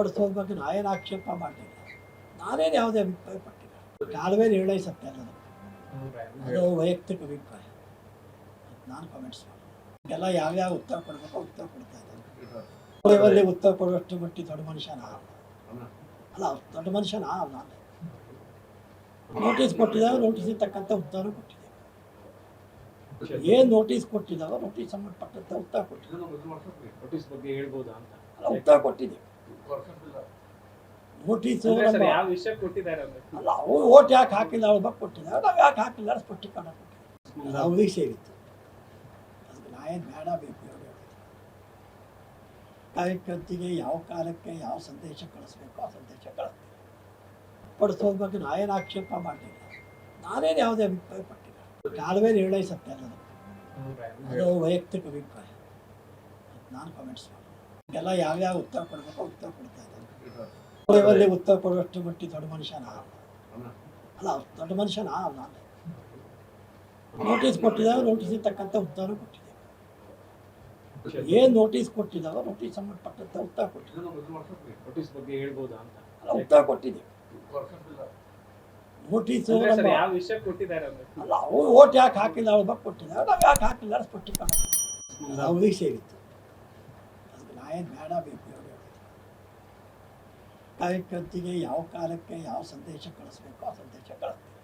ಪಡಿಸೋದ್ರ ಬಗ್ಗೆ ನಾನೇನು ಆಕ್ಷೇಪ ಮಾಡಿಲ್ಲ ನಾನೇನು ಯಾವುದೇ ಅಭಿಪ್ರಾಯ ಪಟ್ಟಿಲ್ಲ ಕಾಲವೇ ಹೇಳೇ ಸತ್ಯ ಅದು ವೈಯಕ್ತಿಕ ಅಭಿಪ್ರಾಯ. ನಾನು ಕಮೆಂಟ್ಸ್ ಮಾಡಿ. ಎಲ್ಲ ಯಾವ್ಯಾವ ಉತ್ತರ ಕೊಡಬೇಕು ಉತ್ತರ ಕೊಡ್ತಾ ಇದ್ದಾರೆ. ಉತ್ತರ ಕೊಡುವಷ್ಟು ಮಟ್ಟಿ ದೊಡ್ಡ ಮನುಷ್ಯನ ಅಲ್ಲ, ದೊಡ್ಡ ಮನುಷ್ಯನ ನಾನು ನೋಟಿಸ್ ಕೊಟ್ಟಿದ್ದಾವೆ ನೋಟಿಸ್ ತಕ್ಕಂಥ ಉತ್ತರ ಕೊಟ್ಟಿದ್ದೇವೆ ಏನು ನೋಟಿಸ್ ಕೊಟ್ಟಿದ್ದಾವೋ ನೋಟಿಸ್ ಸಂಬಂಧಪಟ್ಟಂತೆ ಉತ್ತರ ಅಂತ ಉತ್ತರ ಕೊಟ್ಟಿದ್ದೇವೆ ಸರ್ ಯಾವ ವಿಷಯ ಕೊಟ್ಟಿದ್ದಾರೆ ಅಲ್ಲ ಅವ್ರು ಓಟ್ ಯಾಕೆ ಹಾಕಿಲ್ಲ ಅವ್ರ ಬಗ್ಗೆ ಕೊಟ್ಟಿದ್ದಾರೆ ನಾವು ಯಾಕೆ ಹಾಕಿಲ್ಲ ಸ್ಪಷ್ಟೀಕರಣ ಕೊಟ್ಟಿದ್ದೀವಿ ಅದು ಅವ್ರಿಗೆ ಸೇರಿತ್ತು ಅದಕ್ಕೆ ನಾಯೇನು ಬೇಡ ಬೇಕು ಕಾರ್ಯಕರ್ತಿಗೆ ಯಾವ ಕಾಲಕ್ಕೆ ಯಾವ ಸಂದೇಶ ಕಳಿಸ್ಬೇಕು ಆ ಸಂದೇಶ ಕಳಿಸ್ತೀವಿ ಪಡಿಸೋದ್ರ ಬಗ್ಗೆ ನಾನೇನು ಆಕ್ಷೇಪ ಮಾಡಲಿಲ್ಲ ನಾನೇನು ಯಾವುದೇ ಅಭಿಪ್ರಾಯ ಪಟ್ಟಿಲ್ಲ. ಕಾಲವೇ ನಿರ್ಣಯಿಸುತ್ತೆ ಅದು ವೈಯಕ್ತಿಕ ಅಭಿಪ್ರಾಯ. ನಾನು ಕಾಮೆಂಟ್ಸ್ ಮಾಡಿ ಎಲ್ಲ ಯಾವ್ಯಾವ ಉತ್ತರ ಕೊಡಬೇಕೋ ಉತ್ತರ ಕೊಡ್ತಾ ಇದ್ದಾರೆ. ಲೆವೆಲ್ಲಿ ಉತ್ತರ ಕೊಡುವಷ್ಟು ಮಟ್ಟಿ ದೊಡ್ಡ ಮನುಷ್ಯನ ಅಲ್ಲ ದೊಡ್ಡ ಮನುಷ್ಯನ ನಾನು ನೋಟಿಸ್ ಕೊಟ್ಟಿದ್ದಾವೆ ನೋಟಿಸ್ ತಕ್ಕಂಥ ಉತ್ತರ ಕೊಟ್ಟಿದ್ದೇವೆ. ಏನು ನೋಟಿಸ್ ಕೊಟ್ಟಿದ್ದಾವೋ ನೋಟಿಸ್ ಸಂಬಂಧಪಟ್ಟಂತ ಉತ್ತರ ಕೊಟ್ಟಿದ್ದೇವೆ. ಅಲ್ಲ ಉತ್ತರ ಕೊಟ್ಟಿದ್ದೇವೆ. ನೋಟಿಸು ಅಂದ್ರೆ ಸರ್ ಯಾವ ವಿಷಯ ಕೊಟ್ಟಿದ್ದಾರೆ ಅಲ್ಲ ಅವ್ರು ಓಟ್ ಯಾಕೆ ಹಾಕಿಲ್ಲ ಅವ್ರ ಬಗ್ಗೆ ಕೊಟ್ಟಿದ್ದಾರೆ. ನಾವು ಯಾಕೆ ಹಾಕಿಲ್ಲ ಸ್ಪಷ್ಟೀಕರಣ ಅವ್ರಿಗೆ ಸೇರಿತ್ತು. ಏನು ಬೇಡ ಬೇಕು ಇವ್ರು ಕಾರ್ಯಕರ್ತಿಗೆ ಯಾವ ಕಾಲಕ್ಕೆ ಯಾವ ಸಂದೇಶ ಕಳಿಸ್ಬೇಕು ಆ ಸಂದೇಶ ಕಳಿಸ್ತೀವಿ